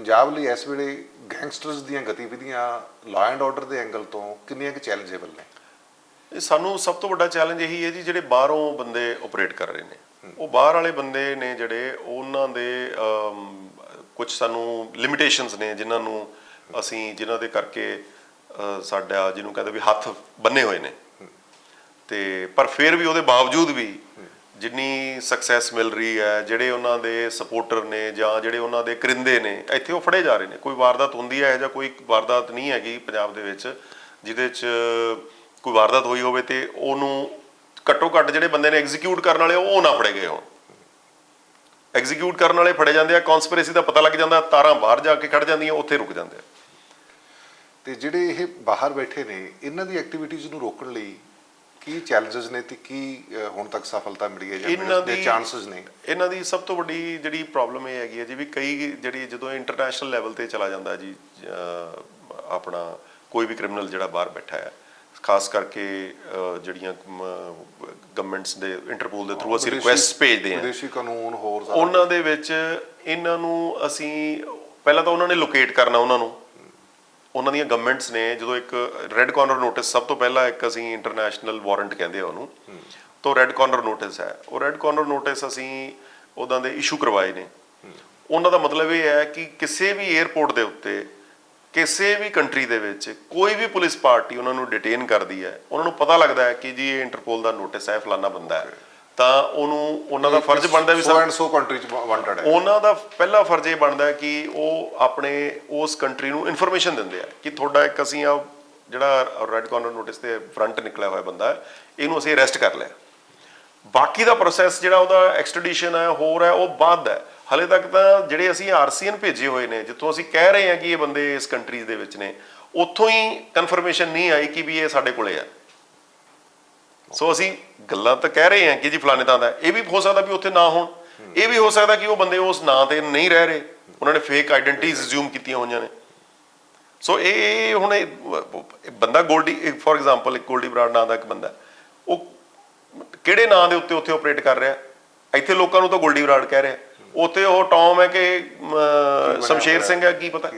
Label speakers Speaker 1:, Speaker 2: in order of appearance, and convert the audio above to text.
Speaker 1: ਪੰਜਾਬ ਲਈ ਇਸ ਵੇਲੇ ਗੈਂਗਸਟਰਸ ਦੀਆਂ ਗਤੀਵਿਧੀਆਂ ਲਾਅ ਐਂਡ ਆਰਡਰ ਦੇ ਐਂਗਲ ਤੋਂ ਕਿੰਨੀਆਂ ਕਿ ਚੈਲੰਜੇਬਲ ਨੇ?
Speaker 2: ਇਹ ਸਾਨੂੰ ਸਭ ਤੋਂ ਵੱਡਾ ਚੈਲੰਜ ਇਹੀ ਹੈ ਜੀ ਜਿਹੜੇ ਬਾਹਰੋਂ ਬੰਦੇ ਆਪਰੇਟ ਕਰ ਰਹੇ ਨੇ। ਉਹ ਬਾਹਰ ਵਾਲੇ ਬੰਦੇ ਨੇ ਜਿਹੜੇ ਉਹਨਾਂ ਦੇ ਕੁਝ ਸਾਨੂੰ ਲਿਮਿਟੇਸ਼ਨਸ ਨੇ ਜਿਨ੍ਹਾਂ ਨੂੰ ਅਸੀਂ ਜਿਨ੍ਹਾਂ ਦੇ ਕਰਕੇ ਸਾਡਾ ਜਿਹਨੂੰ ਕਹਿੰਦੇ ਵੀ ਹੱਥ ਬੰਨੇ ਹੋਏ ਨੇ। ਤੇ ਪਰ ਫਿਰ ਵੀ ਉਹਦੇ ਬਾਵਜੂਦ ਵੀ ਜਿੰਨੀ ਸਕਸੈਸ ਮਿਲ ਰਹੀ ਹੈ, ਜਿਹੜੇ ਉਹਨਾਂ ਦੇ ਸਪੋਰਟਰ ਨੇ ਜਾਂ ਜਿਹੜੇ ਉਹਨਾਂ ਦੇ ਕਰਿੰਦੇ ਨੇ, ਇੱਥੇ ਉਹ ਫੜੇ ਜਾ ਰਹੇ ਨੇ। ਕੋਈ ਵਾਰਦਾਤ ਹੁੰਦੀ ਹੈ ਜਾਂ ਕੋਈ ਵਾਰਦਾਤ ਨਹੀਂ ਹੈਗੀ ਪੰਜਾਬ ਦੇ ਵਿੱਚ, ਜਿਹਦੇ 'ਚ ਕੋਈ ਵਾਰਦਾਤ ਹੋਈ ਹੋਵੇ ਤੇ ਉਹਨੂੰ ਘੱਟੋ ਘੱਟ ਜਿਹੜੇ ਬੰਦੇ ਨੇ ਐਗਜ਼ੀਕਿਊਟ ਕਰਨ ਵਾਲੇ, ਉਹ ਨਾ ਫੜੇ ਗਏ ਹੋਣ। ਐਗਜ਼ੀਕਿਊਟ ਕਰਨ ਵਾਲੇ ਫੜੇ ਜਾਂਦੇ ਆ ਕਨਸਪੀਰੇਸੀ ਦਾ ਪਤਾ ਲੱਗ ਜਾਂਦਾ, ਤਾਰਾਂ ਬਾਹਰ ਜਾ ਕੇ ਖੜ ਜਾਂਦੀਆਂ, ਉੱਥੇ ਰੁਕ ਜਾਂਦੇ ਆ।
Speaker 1: ਤੇ ਜਿਹੜੇ ਇਹ ਬਾਹਰ ਬੈਠੇ ਨੇ, ਇਹਨਾਂ ਦੀ ਐਕਟੀਵਿਟੀਜ਼ ਨੂੰ ਰੋਕਣ ਲਈ ਕੀ ਚੈਲੰਜਸ ਨੇ ਤੇ ਕੀ ਅਹ, ਹੁਣ ਤੱਕ ਸਫਲਤਾ ਮਿਲੀ ਹੈ ਜਾਂ
Speaker 2: ਇਹਨਾਂ
Speaker 1: ਦੇ
Speaker 2: ਦੀ
Speaker 1: ਚਾਂਸਸ ਨੇ?
Speaker 2: ਇਹਨਾਂ ਦੀ ਸਭ ਤੋਂ ਵੱਡੀ ਜਿਹੜੀ ਪ੍ਰੋਬਲਮ ਇਹ ਹੈਗੀ ਹੈ ਜੀ ਵੀ ਕਈ ਜਿਹੜੀ ਜਦੋਂ ਇੰਟਰਨੈਸ਼ਨਲ ਲੈਵਲ ਤੇ ਚਲਾ ਜਾਂਦਾ ਜੀ ਅਹ, ਆਪਣਾ ਕੋਈ ਵੀ ਕ੍ਰਿਮੀਨਲ ਜਿਹੜਾ ਬਾਹਰ ਬੈਠਾ ਹੈ ਖਾਸ ਕਰਕੇ ਅਹ, ਜਿਹੜੀਆਂ ਗਵਰਨਮੈਂਟਸ ਦੇ ਇੰਟਰਪੋਲ ਦੇ ਥਰੂ ਅਸੀਂ ਰਿਕੁਐਸਟ ਭੇਜਦੇ ਹਾਂ।
Speaker 1: ਵਿਦੇਸ਼ੀ ਕਾਨੂੰਨ ਹੋਰ ਸਾਰਾ
Speaker 2: ਉਹਨਾਂ ਦੇ ਵਿੱਚ ਇਹਨਾਂ ਨੂੰ ਅਸੀਂ ਪਹਿਲਾਂ ਤਾਂ ਉਹਨਾਂ ਨੇ ਲੋਕੇਟ ਕਰਨਾ ਉਹਨਾਂ ਨੂੰ। ਉਹਨਾਂ ਦੀਆਂ ਗਵਰਨਮੈਂਟਸ ਨੇ ਜਦੋਂ ਇੱਕ ਰੈੱਡ ਕਾਰਨਰ ਨੋਟਿਸ ਸਭ ਤੋਂ ਪਹਿਲਾਂ ਇੱਕ ਅਸੀਂ ਇੰਟਰਨੈਸ਼ਨਲ ਵਾਰੰਟ ਕਹਿੰਦੇ ਆ ਉਹਨੂੰ। ਤੋਂ ਰੈੱਡ ਕਾਰਨਰ ਨੋਟਿਸ ਹੈ। ਉਹ ਰੈੱਡ ਕਾਰਨਰ ਨੋਟਿਸ ਅਸੀਂ ਉਹਦਾਂ ਦੇ ਇਸ਼ੂ ਕਰਵਾਏ ਨੇ। ਉਹਨਾਂ ਦਾ ਮਤਲਬ ਇਹ ਹੈ ਕਿ ਕਿਸੇ ਵੀ 에ਅਰਪੋਰਟ ਦੇ ਉੱਤੇ, ਕਿਸੇ ਵੀ ਕੰਟਰੀ ਦੇ ਵਿੱਚ ਕੋਈ ਵੀ ਪੁਲਿਸ ਪਾਰਟੀ ਉਹਨਾਂ ਨੂੰ ਡਿਟੇਨ ਕਰਦੀ ਹੈ। ਉਹਨਾਂ ਨੂੰ ਪਤਾ ਲੱਗਦਾ ਹੈ ਕਿ ਜੀ ਇਹ ਇੰਟਰਪੋਲ ਦਾ ਨੋਟਿਸ ਹੈ, ਫਲਾਨਾ ਬੰਦਾ ਹੈ। ਤਾਂ ਉਹਨੂੰ ਉਹਨਾਂ ਦਾ ਫਰਜ਼ ਬਣਦਾ ਵੀ
Speaker 1: ਸੋ
Speaker 2: ਸਭ
Speaker 1: ਐਂਡ ਸੋ ਕੰਟਰੀ ਚ ਵਾਂਟਡ ਹੈ।
Speaker 2: ਉਹਨਾਂ ਦਾ ਪਹਿਲਾ ਫਰਜ਼ ਇਹ ਬਣਦਾ ਹੈ ਕਿ ਉਹ ਆਪਣੇ ਉਸ ਕੰਟਰੀ ਨੂੰ ਇਨਫੋਰਮੇਸ਼ਨ ਦਿੰਦੇ ਆ ਕਿ ਤੁਹਾਡਾ ਇੱਕ ਅਸੀਂ ਆ ਜਿਹੜਾ ਰੈੱਡ ਕਾਰਨਰ ਨੋਟਿਸ ਤੇ ਫਰੰਟ ਨਿਕਲਿਆ ਹੋਇਆ ਬੰਦਾ ਇਹਨੂੰ ਅਸੀਂ ਅਰੈਸਟ ਕਰ ਲਿਆ। ਬਾਕੀ ਦਾ ਪ੍ਰੋਸੈਸ ਜਿਹੜਾ ਉਹਦਾ ਐਕਸਟ੍ਰੈਡੀਸ਼ਨ ਹੈ ਹੋਰ ਹੈ ਉਹ ਬਾਅਦ ਹੈ। ਹਲੇ ਤੱਕ ਤਾਂ ਜਿਹੜੇ ਅਸੀਂ ਆਰਸੀਐਨ ਭੇਜੇ ਹੋਏ ਨੇ ਜਿੱਥੋਂ ਅਸੀਂ ਕਹਿ ਰਹੇ ਹਾਂ ਕਿ ਇਹ ਬੰਦੇ ਇਸ ਕੰਟਰੀਜ਼ ਦੇ ਵਿੱਚ ਨੇ ਉੱਥੋਂ ਹੀ ਕਨਫਰਮੇਸ਼ਨ ਨਹੀਂ ਆਈ ਕਿ ਵੀ ਇਹ ਸਾਡੇ ਕੋਲੇ ਆ। ਸੋ ਅਸੀਂ ਗੱਲਾਂ ਤਾਂ ਕਹਿ ਰਹੇ ਹਾਂ ਕਿ ਜੀ ਫਲਾਣੇ ਤਾਂ ਦਾ ਇਹ ਵੀ ਹੋ ਸਕਦਾ ਵੀ ਉੱਥੇ ਨਾ ਹੋਣ। ਇਹ ਵੀ ਹੋ ਸਕਦਾ ਕਿ ਉਹ ਬੰਦੇ ਉਸ ਨਾਂ ਤੇ ਨਹੀਂ ਰਹਿ ਰਹੇ। ਉਹਨਾਂ ਨੇ ਫੇਕ ਆਇਡੈਂਟੀਜ਼ ਅਸਿਊਮ ਕੀਤੀਆਂ ਹੋਈਆਂ ਨੇ। ਸੋ ਇਹ ਹੁਣ ਬੰਦਾ ਗੋਲਡੀ ਫੋਰ ਐਗਜ਼ਾਮਪਲ ਇੱਕ ਗੋਲਡੀ ਬਰਾੜ ਨਾਂ ਦਾ ਇੱਕ ਬੰਦਾ ਉਹ ਕਿਹੜੇ ਨਾਂ ਦੇ ਉੱਤੇ ਉੱਥੇ ਆਪਰੇਟ ਕਰ ਰਿਹਾ? ਇੱਥੇ ਲੋਕਾਂ ਨੂੰ ਤਾਂ ਗੋਲਡੀ ਬਰਾੜ ਕਹਿ ਰਿਹਾ। ਉੱਥੇ ਉਹ ਟੌਮ ਹੈ ਕਿ ਸ਼ਮਸ਼ੇਰ ਸਿੰਘ ਹੈ ਕੀ ਪਤਾ।